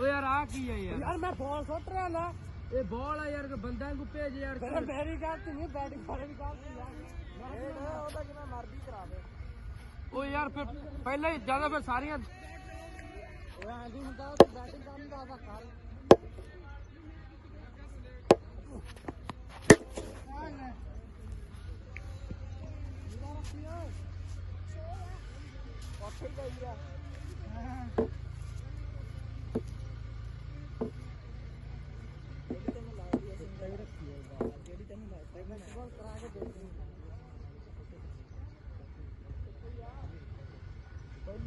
ਓ ਯਾਰ ਆ ਕੀ ਹੈ ਯਾਰ? ਯਾਰ ਮੈਂ ਬਾਲ ਸੁੱਟ ਰਿਹਾ ਨਾ। ਇਹ ਬਾਲ ਆ ਯਾਰ ਕਿ ਬੰਦਾ ਨੂੰ ਭੇਜ ਯਾਰ। ਮੇਰੇ ਮੇਰੀ ਗਲਤੀ ਨਹੀਂ ਬੈਟਿੰਗ ਵਾਲੇ ਦੀ ਗਲਤੀ ਯਾਰ ਇਹ ਉਹਦਾ ਜਿਵੇਂ ਮਰਜ਼ੀ ਕਰਾ ਦੇ। ਓ ਯਾਰ ਫਿਰ ਪਹਿਲਾਂ ਹੀ ਜ਼ਿਆਦਾ ਫਿਰ ਸਾਰੀਆਂ ਉਹ ਆਂਦੀ ਹੁੰਦਾ ਬੈਟਿੰਗ ਕਰਨ ਦਾ ਆਦਾ ਕਰ ਉੱਥੇ ਹੀ ਗਈ ਆ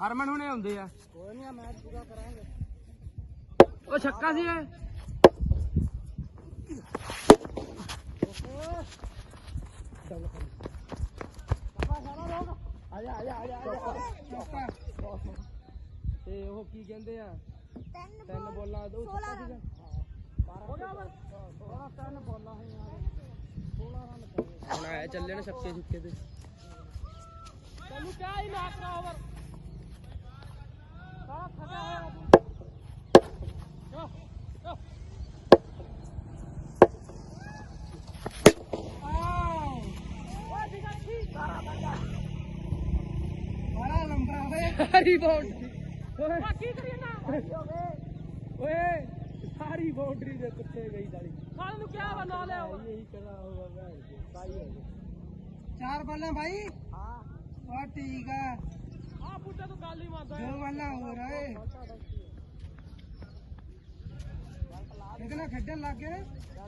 ਹਰਮਨ ਹੁਣੇ ਆਉਂਦੇ ਆ। ਕੋਈ ਨਹੀਂ ਮੈਚ ਪੂਰਾ ਕਰਾਂਗੇ। ਉਹ ਛੱਕਾ ਸੀ ਇਹ। ਆ ਜਾ ਆ ਜਾ ਆ ਜਾ ਤੇ ਉਹ ਕੀ ਕਹਿੰਦੇ ਆ? ਤਿੰਨ ਬੋਲਾਂ ਉਹ ਛੱਕਾ ਸੀਗਾ। ਹੋ ਗਿਆ ਬਸ ਥੋੜਾ ਟਨ ਬੋਲਾ ਹੈ ਯਾਰ 16 ਰਨ। ਕਰੇ ਹੁਣ ਆਇਆ ਚੱਲੇ ਨੇ ਛੱਕੇ ਛੁੱਕੇ ਤੇ। ਤੈਨੂੰ ਕਿਹਾ ਹੀ ਨਾ ਕਰਾ ਓਵਰ ਸਾਰਾ ਬਾਉਂਡਰੀ ਓਏ। ਕੀ ਕਰੀ ਨਾ ਓਏ ਸਾਰੀ ਬਾਉਂਡਰੀ ਦੇ ਪਿੱਛੇ ਗਈ ਸਾਲ। ਨੂੰ ਕਿਹਾ ਵਾ ਨਾ ਲਿਆ ਇਹੀ ਕਰਾ ਹੋਗਾ ਭੈਣ ਸਾਈ ਚਾਰ ਬੱਲਾਂ ਭਾਈ ਹਾਂ। ਉਹ ਠੀਕ ਆ। ਆ ਬੁੱਢਾ ਤੂੰ ਗੱਲ ਹੀ ਮੰਨਦਾ ਦੋ ਬੱਲਾਂ ਹੋ ਰਹੇ ਇਹਦੇ ਨਾਲ ਖੇਡਣ ਲੱਗ ਗਏ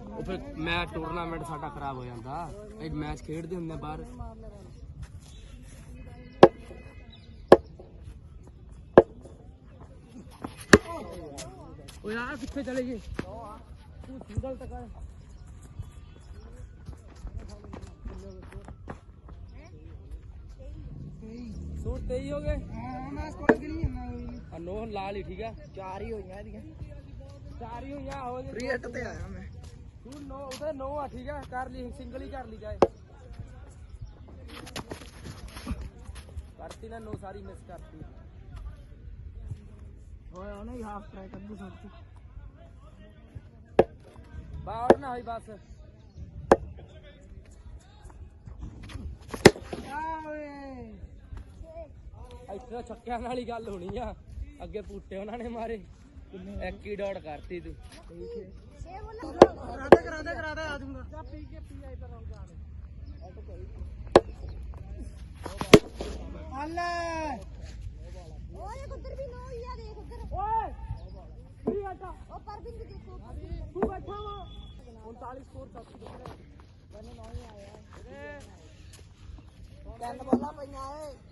ਉਹ ਫਿਰ ਮੈਂ ਟੂਰਨਾਮੈਂਟ ਸਾਡਾ ਖਰਾਬ ਹੋ ਜਾਂਦਾ ਇੱਕ ਮੈਚ ਖੇਡਦੇ ਹੁੰਦੇ ਬਾਹਰ ਓ ਯਾਰ ਕਿੱਥੇ ਚਲੇ ਗਏ ਤੂੰ ਸਿੰਗਲ ਤੱਕ ਸੂਟ ਤੇ सूट तेई हो गए और नो लाल ही ठीक है चार ही होई हैं चार ही होई हैं हो गए रेट ते आया मैं सूट नो उधर नो है ठीक है कर ली सिंगल ही कर ली जाए करती ना नो सारी मिस करती होया ना ये हाफ़ ट्राई कर दूँ सब बाहर ना होई बस Yeah, ਇੱਥੇ ਤਾਂ ਛੱਕਿਆਂ ਨਾਲ ਹੀ ਗੱਲ ਹੋਣੀ ਆ ਅੱਗੇ ਪੂਟੇ ਉਹਨਾਂ ਨੇ ਮਾਰੇ ਇੱਕ ਹੀ ਡਾਟ ਕਰਤੀ ਤੂੰ ਕਰਾ ਦੇ ਕਰਾ ਦੇ ਕਰਾ ਦੇ ਆ ਜਾਊਂਗਾ ਜਾ ਪੀ ਕੇ ਪੀ ਆਈ ਤਰ੍ਹਾਂ ਜਾ ਅੱਲੇ ਓਏ ਉਧਰ ਵੀ ਨੋ ਹੀ ਆ ਦੇਖ ਉਧਰ ਓਏ ਫ੍ਰੀ ਹਟਾ ਉਹ ਪਰਵਿੰਦ ਵੀ ਦੇਖੋ ਤੂੰ ਬੈਠਾ ਵਾ 39 ਸਕੋਰ ਤੱਕ ਮੈਨੂੰ ਨਹੀਂ ਆਇਆ ਤਿੰਨ ਬੋਲਾਂ ਪਈਆਂ ਏ ਹੱਟ ਦੀ ਕਰੀ ਜਲਦੀ ਜਾਓ ਵੀਰੇ ਕਬਾ ਆਇਆ ਤੂੰ ਦੌੜ ਮੰਗਾ ਯਾਰ ਓ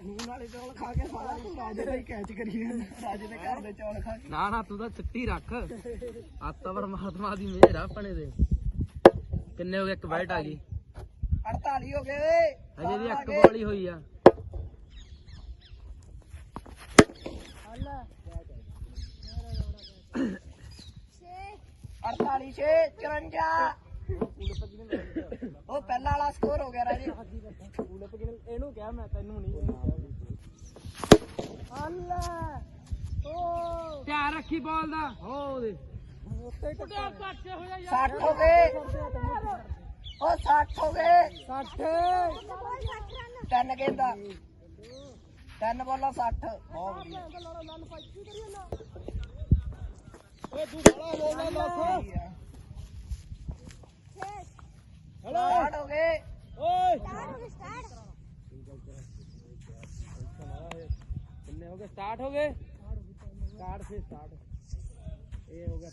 ਸਾਲਾ ਹੁਣ ਵਾਲੇ ਚੌਲ ਖਾ ਕੇ ਸਾਰਾ ਤੂੰ ਰਾਜੇ ਦਾ ਹੀ ਕੈਚ ਕਰੀ ਜਾਂਦਾ ਰਾਜੇ ਦੇ ਘਰ ਦੇ ਚੌਲ ਖਾ ਕੇ। ਨਾ ਨਾ ਤੂੰ ਤਾਂ ਚਿੱਟੀ ਰੱਖ। ਆਤਾ ਪਰਮਾਤਮਾ ਦੀ ਮਿਹਰ ਆ ਆਪਣੇ ਤੇ। ਕਿੰਨੇ ਹੋ ਗਏ? ਇੱਕ ਬੈਟ ਆ ਗਈ। 48 ਹੋ ਗਏ। ਹਜੇ ਵੀ ਇੱਕ ਬਾਲ ਹੀ ਹੋਈ ਆ। ਹੱਲਾ 6 48 46 54 ਉਹ ਪਹਿਲਾ ਵਾਲਾ ਸਕੋਰ ਹੋ ਗਿਆ ਰਾਜੇ। ਇਹਨੂੰ ਕਿਹਾ ਮੈਂ ਤੈਨੂੰ ਨਹੀਂ ਧਿਆਨ ਰੱਖੀ ਬਾਲ ਦਾ। ਹੋ ਉਹਦੇ ਕੁੱਟਿਆ ਕੱਟ ਹੋ ਜਾ 60 ਹੋ ਗਏ। ਉਹ 60 ਹੋ ਗਏ। 60 ਤਿੰਨ ਗੇਂਦਾ। ਤਿੰਨ ਬੋਲਾਂ 60 ਬਹੁਤ ਵਧੀਆ ਓਏ ਤੂੰ ਬੜਾ ਬੋਲਦਾ ਦੱਸ। स्टार्ट हो गए। तुमने हो गए? स्टार्ट हो गए? स्टार्ट से स्टार्ट। ये हो गया।